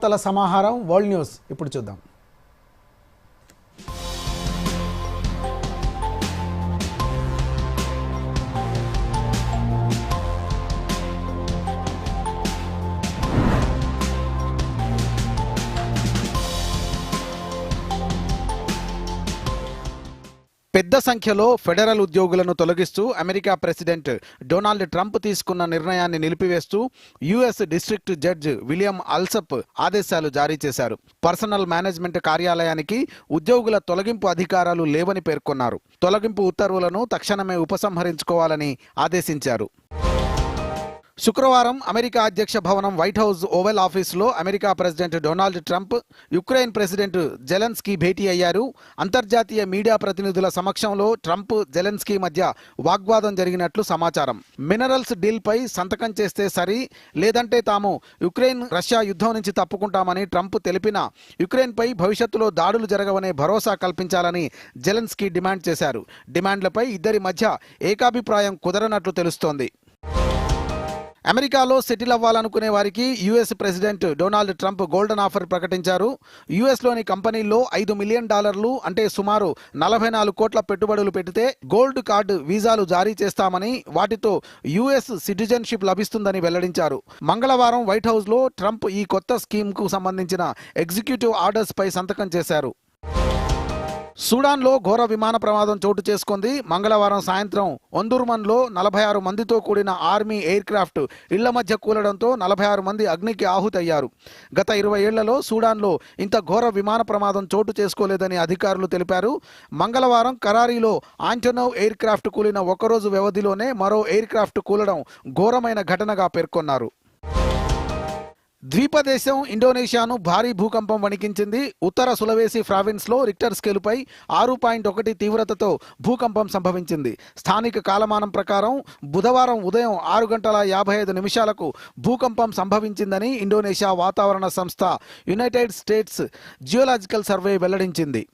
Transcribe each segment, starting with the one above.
వార్తల సమాహారం world news. ఇప్పుడు చూద్దాం. పెద్ద సంఖ్యలో ఫెడరల్ ఉద్యోగులను తొలగిస్తూ అమెరికా ప్రెసిడెంట్ డొనాల్డ్ ట్రంప్ తీసుకున్న నిర్ణయాన్ని నిలిపివేస్తూ US district judge William Alsup ఆదేశాలు జారీ చేశారు. పర్సనల్ మేనేజ్మెంట్ కార్యాలయానికి ఉద్యోగుల తొలగింపు అధికారాలు లేవని పేర్కొన్నారు. తొలగింపు ఉత్తర్వులను తక్షణమే ఉపసంహరించుకోవాలని ఆదేశించారు. శుక్రవారం అమెరికా అధ్యక్ష భవనం వైట్ హౌస్ ఓవెల్ ఆఫీసులో America president Donald Trump Ukraine president Zelensky భేటీ అయ్యారు. అంతర్జాతీయ మీడియా ప్రతినిధుల సమక్షంలో ట్రంప్ జెలెన్స్కీ మధ్య వాగ్వాదం జరిగినట్లు సమాచారం. మినరల్స్ డీల్పై సంతకం చేస్తే సరి లేదంటే తాము యుక్రెయిన్ రష్యా యుద్ధం నుంచి తప్పుకుంటామని ట్రంప్ తెలిపిన యుక్రెయిన్పై భవిష్యత్తులో దాడులు జరగవనే భరోసా కల్పించాలని జెలెన్స్కీ డిమాండ్ చేశారు. డిమాండ్లపై ఇద్దరి మధ్య ఏకాభిప్రాయం కుదరనట్లు తెలుస్తోంది. అమెరికాలో సెటిల్ అవ్వాలనుకునే వారికి US president Donald Trump golden offer ప్రకటించారు. యుఎస్లోని కంపెనీల్లో ఐదు మిలియన్ డాలర్లు అంటే సుమారు నలభై నాలుగు కోట్ల పెట్టుబడులు పెడితే గోల్డ్ కార్డు వీసాలు జారీ చేస్తామని వాటితో యుఎస్ సిటిజన్షిప్ లభిస్తుందని వెల్లడించారు. మంగళవారం వైట్ హౌస్లో ట్రంప్ ఈ కొత్త స్కీమ్కు సంబంధించిన ఎగ్జిక్యూటివ్ ఆర్డర్స్పై సంతకం చేశారు. సూడాన్లో ఘోర విమాన ప్రమాదం చోటు చేసుకుంది. మంగళవారం సాయంత్రం ఒందుర్మన్లో నలభై ఆరు మందితో కూడిన ఆర్మీ ఎయిర్ క్రాఫ్ట్ ఇళ్ళ మధ్య కూలడంతో నలభై ఆరు మంది అగ్నికి ఆహుతయ్యారు. గత ఇరవై ఏళ్ళలో సూడాన్లో ఇంత ఘోర విమాన ప్రమాదం చోటు చేసుకోలేదని అధికారులు తెలిపారు. మంగళవారం కరారీలో ఆంటోనోవ్ ఎయిర్ క్రాఫ్ట్ కూలిన ఒకరోజు వ్యవధిలోనే మరో ఎయిర్ క్రాఫ్ట్ కూలడం ఘోరమైన ఘటనగా పేర్కొన్నారు. ద్వీపదేశం ఇండోనేషియాను భారీ భూకంపం వణికించింది. ఉత్తర సులవేసి ప్రావిన్స్లో రిక్టర్ స్కేలుపై ఆరు పాయింట్ ఒకటి తీవ్రతతో భూకంపం సంభవించింది. స్థానిక కాలమానం ప్రకారం బుధవారం ఉదయం ఆరు గంటల యాభై ఐదు నిమిషాలకు భూకంపం సంభవించిందని ఇండోనేషియా వాతావరణ సంస్థ యునైటెడ్ స్టేట్స్ జియోలాజికల్ సర్వే వెల్లడించింది.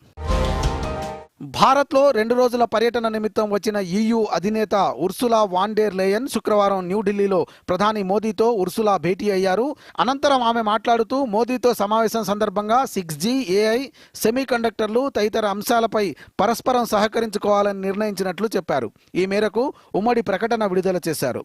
భారత్లో రెండు రోజుల పర్యటన నిమిత్తం వచ్చిన ఈయూ అధినేత ఉర్సులా వాండేర్ లేయన్ శుక్రవారం న్యూఢిల్లీలో ప్రధాని మోదీతో ఉర్సులా భేటీ అయ్యారు. అనంతరం ఆమె మాట్లాడుతూ మోదీతో సమావేశం సందర్భంగా సిక్స్ జీ ఏఐ సెమీ కండక్టర్లు తదితర అంశాలపై పరస్పరం సహకరించుకోవాలని నిర్ణయించినట్లు చెప్పారు. ఈ మేరకు ఉమ్మడి ప్రకటన విడుదల చేశారు.